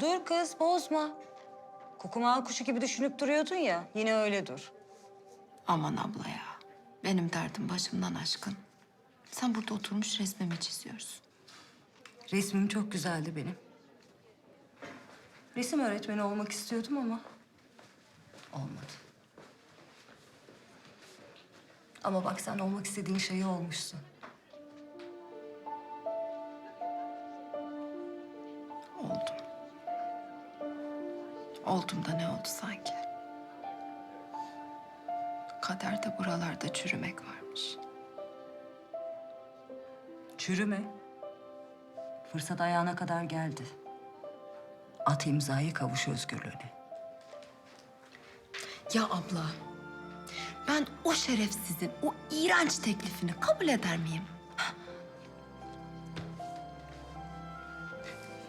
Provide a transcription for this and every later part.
Dur kız bozma. Kukumağı kuşu gibi düşünüp duruyordun ya. Yine öyle dur. Aman abla ya. Benim derdim başımdan aşkın. Sen burada oturmuş resmimi çiziyorsun. Resmim çok güzeldi benim. Resim öğretmeni olmak istiyordum ama olmadı. Ama bak sen olmak istediğin şeyi olmuşsun. Oldum da ne oldu sanki? Kaderde buralarda çürümek varmış. Çürüme. Fırsat ayağına kadar geldi. At imzayı kavuş özgürlüğüne. Ya abla, ben o şerefsizin o iğrenç teklifini kabul eder miyim?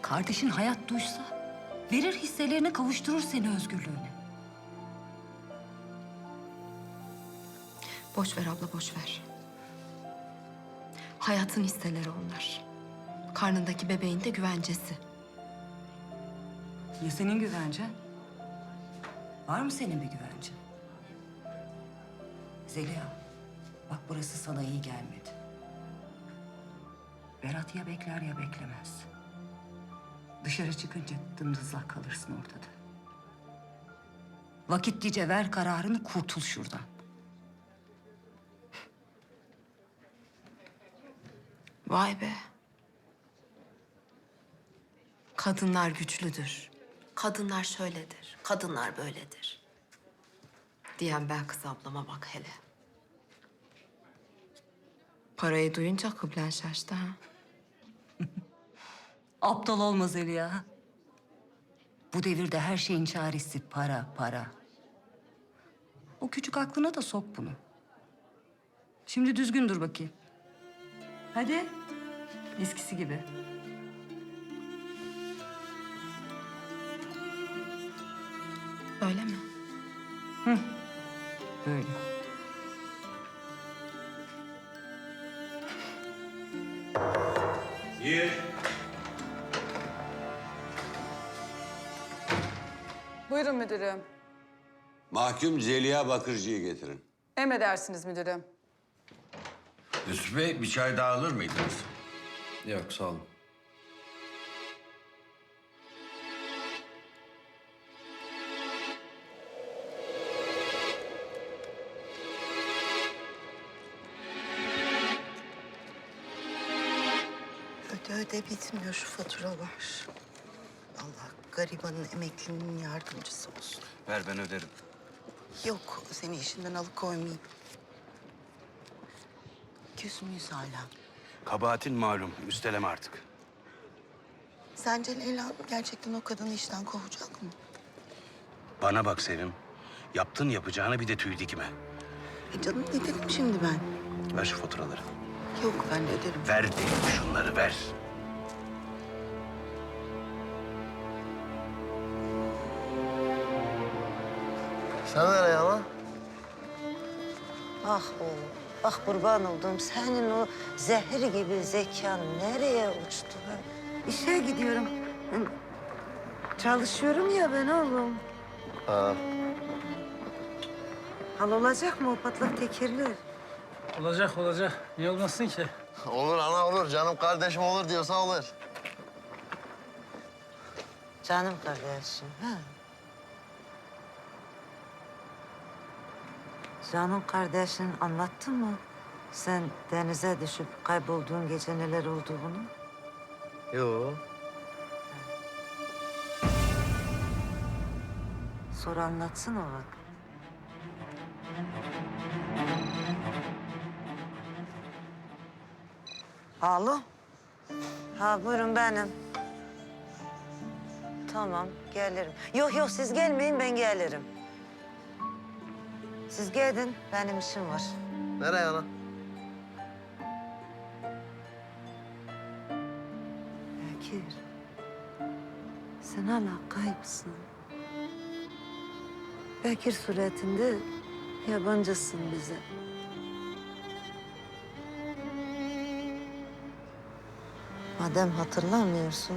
Kardeşin hayat duysa verir hisselerini kavuşturur seni özgürlüğüne. Boş ver abla, boş ver. Hayatın hisseleri onlar. Karnındaki bebeğin de güvencesi. Ya senin güvencen? Var mı senin bir güvencen? Zeliha, bak burası sana iyi gelmedi. Berat ya bekler ya beklemez. Dışarı çıkınca dımdızlak kalırsın ortada. Vakitlice ver kararını kurtul şuradan. Vay be. Kadınlar güçlüdür. Kadınlar şöyledir. Kadınlar böyledir. Diyen ben kız ablama bak hele. Parayı duyunca kıblen şaştı ha. Aptal olma Zeliha. Bu devirde her şeyin çaresi para, para. O küçük aklına da sok bunu. Şimdi düzgün dur bakayım. Hadi. Eskisi gibi. Öyle mi? Böyle. Gir. Buyurun müdürüm. Mahkum Zeliha Bakırcı'yı getirin. Emredersiniz müdürüm. Yusuf Bey bir çay daha alır mıydınız? Yok sağ olun. Öde öde bitmiyor şu faturalar. Garibanın emeklinin yardımcısı olsun. Ver ben öderim. Yok seni işinden alıkoymayayım. Küs müyüz hala? Kabahatin malum. Üsteleme artık. Sence Leyla gerçekten o kadını işten kovacak mı? Bana bak Sevim. Yaptın yapacağına bir de tüy dikme. E canım ne dedim şimdi ben? Ver şu faturaları. Yok ben öderim. Ver dedim şunları ver. Sen nereye ama? Ah oğlum, ah kurban olduğum senin o zehir gibi zekan nereye uçtu be? İşe gidiyorum. Çalışıyorum ya ben oğlum. Ha. Hal olacak mı o patlak tekerler? Olacak olacak. Niye olmasın ki? Olur ana olur. Canım kardeşim olur diyorsa olur. Canım kardeşim, ha? Canım kardeşin anlattı mı? Sen denize düşüp kaybolduğun gece neler olduğunu? Yo. Sonra anlatsın o bak. Alo. Ha buyurun benim. Tamam gelirim. Yok yok siz gelmeyin ben gelirim. Siz gelin benim işim var. Nereye ana? Bekir. Sen hala kayıpsın. Bekir suretinde yabancısın bize. Madem hatırlamıyorsun,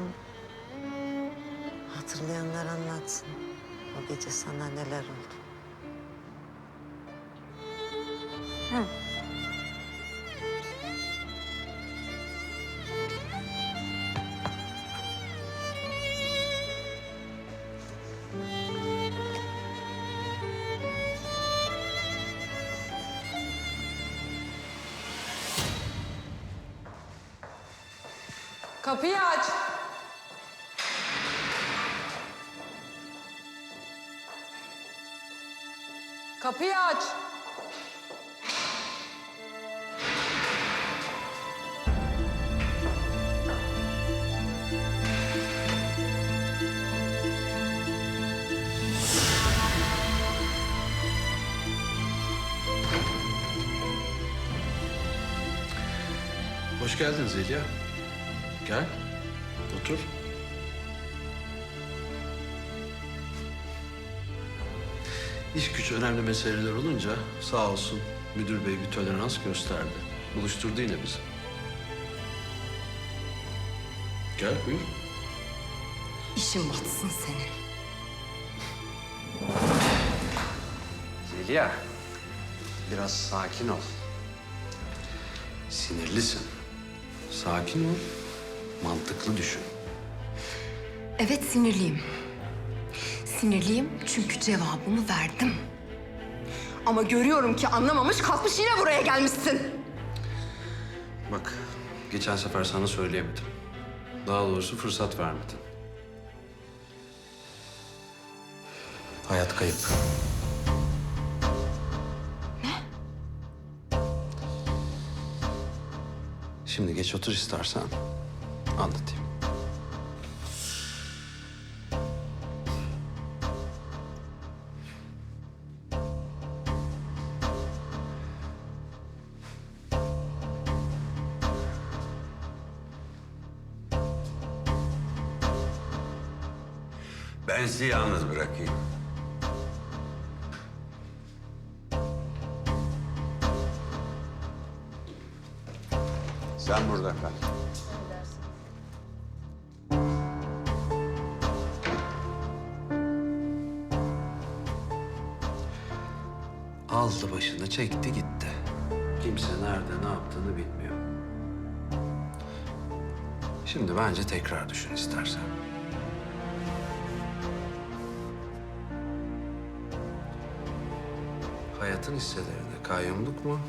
hatırlayanlar anlatsın. O gece sana neler oldu. Kapıyı aç. Kapıyı aç. Hoş geldin Zeliha. Gel, otur. İş güç önemli meseleler olunca sağ olsun müdür bey bir tolerans gösterdi. Buluşturdu yine bizi. Gel buyur. İşin batsın senin. Zeliha, biraz sakin ol. Sinirlisin. Sakin ol, mantıklı düşün. Evet sinirliyim. Sinirliyim çünkü cevabımı verdim. Ama görüyorum ki anlamamış kalkmış yine buraya gelmişsin. Bak, geçen sefer sana söyleyemedim. Daha doğrusu fırsat vermedin. Hayat kayıp. Şimdi geç otur istersen. Anlatayım. Ben sizi yalnız bırakayım. Burada kal. Aldı başını çekti gitti. Kimse nerede ne yaptığını bilmiyor. Şimdi bence tekrar düşün istersen. Hayatın hisselerine kayyumluk mu?